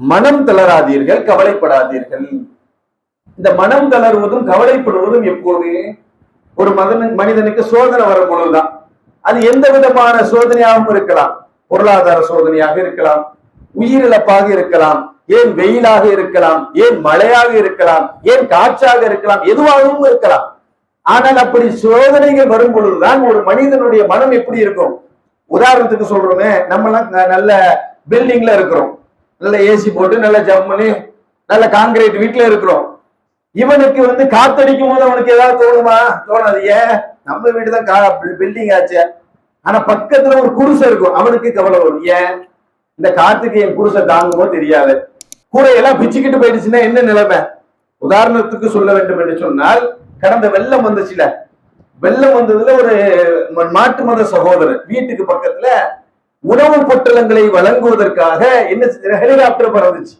மனம் தளராதீர்கள் கவலைப்படாதீர்கள். இந்த மனம் தளர்வதும் கவலைப்படுவதும் எப்போது? ஒரு மதன மனிதனுக்கு சோதனை வரும் பொழுதுதான். அது எந்த விதமான சோதனையாகவும் இருக்கலாம். பொருளாதார சோதனையாக இருக்கலாம். உயிரிழப்பாக இருக்கலாம். ஏன் வெயிலாக இருக்கலாம்? ஏன் மழையாக இருக்கலாம்? ஏன் காற்றாக இருக்கலாம்? எதுவாகவும் இருக்கலாம். ஆனால் அப்படி சோதனைகள் வரும் பொழுதுதான் ஒரு மனிதனுடைய மனம் எப்படி இருக்கும்? உதாரணத்துக்கு சொல்றோமே நம்மலாம் ந- நல்ல பில்டிங்ல இருக்கிறோம். நல்ல ஏசி போட்டு நல்ல பண்ணி நல்ல காங்கிரீட் வீட்டுல இருக்கிறோம். இவனுக்கு வந்து காத்தடிக்கும் போது அவனுக்கு ஏதாவது தோணுமா? தோணாது ஏன் நம்ம வீடு தான் பில்டிங் ஆச்சு. ஆனா பக்கத்துல ஒரு குடிசை இருக்கும். அவனுக்கு கவலை வரும். ஏன்? இந்த காத்துக்கு என் குடிசை தாங்குமோ தெரியாது. கூடையெல்லாம் பிச்சுக்கிட்டு போயிடுச்சுன்னா என்ன நிலைமை? உதாரணத்துக்கு சொல்ல வேண்டும் என்று சொன்னால் கடந்த வெள்ளம் வந்துச்சுல. வெள்ளம் வந்ததுல ஒரு மாட்டு மத சகோதரர் வீட்டுக்கு பக்கத்துல உணவு பொட்டலங்களை வழங்குவதற்காக என்ன ஹெலிகாப்டர் பறந்துச்சு.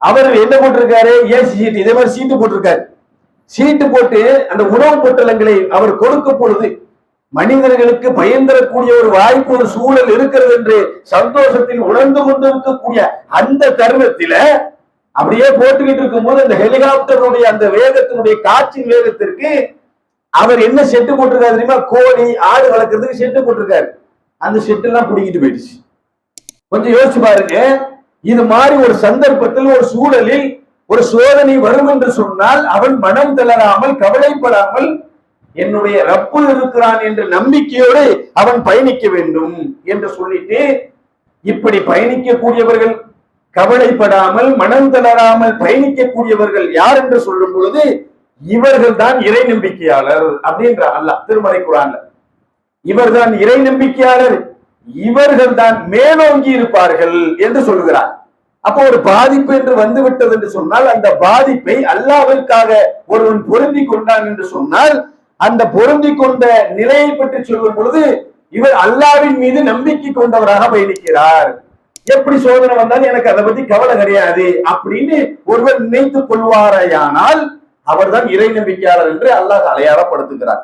அவர் என்ன போட்டிருக்காரு? AC seat. இதே மாதிரி சீட்டு போட்டிருக்காரு. சீட்டு போட்டு அந்த உணவு பொட்டலங்களை அவர் கொடுக்க பொழுது மனிதர்களுக்கு பயந்தரக்கூடிய ஒரு வாய்ப்பு ஒரு சூழல் இருக்கிறது என்று சந்தோஷத்தில் உணர்ந்து கொண்டிருக்கக்கூடிய அந்த தருணத்தில அப்படியே போட்டுக்கிட்டு இருக்கும்போது அந்த ஹெலிகாப்டருடைய அந்த வேகத்தினுடைய காற்றின் வேகத்திற்கு அவர் என்ன செட்டு போட்டிருக்காரு தெரியுமா? கோழி ஆடு வளர்க்கறதுக்கு செட்டு போட்டிருக்காரு. அந்த செட்டு எல்லாம் பிடிக்கிட்டு போயிடுச்சு. கொஞ்சம் யோசிச்சு பாருங்க. இது மாதிரி ஒரு சந்தர்ப்பத்தில் ஒரு சூழலில் ஒரு சோதனை வரும் என்று சொன்னால் அவன் மனம் தளராமல் கவலைப்படாமல் என்னுடைய ரப்பு இருக்கிறான் என்ற நம்பிக்கையோடு அவன் பயணிக்க வேண்டும் என்று சொல்லிட்டு இப்படி பயணிக்கக்கூடியவர்கள் கவலைப்படாமல் மனம் தளராமல் பயணிக்கக்கூடியவர்கள் யார் என்று சொல்லும் பொழுது இவர்கள் தான் இறை நம்பிக்கையாளர் அப்படின்ற அல்லாஹ் திருமறை குரான்ல. இவர்தான் இறை நம்பிக்கையாளர். இவர்கள் தான் மேலோங்கி இருப்பார்கள் என்று சொல்கிறார். அப்போ ஒரு பாதிப்பு என்று வந்து விட்டது என்று சொன்னால் அந்த பாதிப்பை அல்லாவிற்காக ஒருவன் பொருந்தி கொண்டான் என்று சொன்னால் அந்த பொருந்தி கொண்ட நிலையை பற்றி சொல்லும் பொழுது இவர் அல்லாவின் மீது நம்பிக்கை கொண்டவராக பயணிக்கிறார். எப்படி சோதனை வந்தாலும் எனக்கு அதை பத்தி கவலை கிடையாது அப்படின்னு ஒருவர் நினைத்துக் கொள்வாரையானால் அவர்தான் இறை நம்பிக்கையாளர் என்று அல்லாஹ் அடையாளப்படுத்துகிறார்.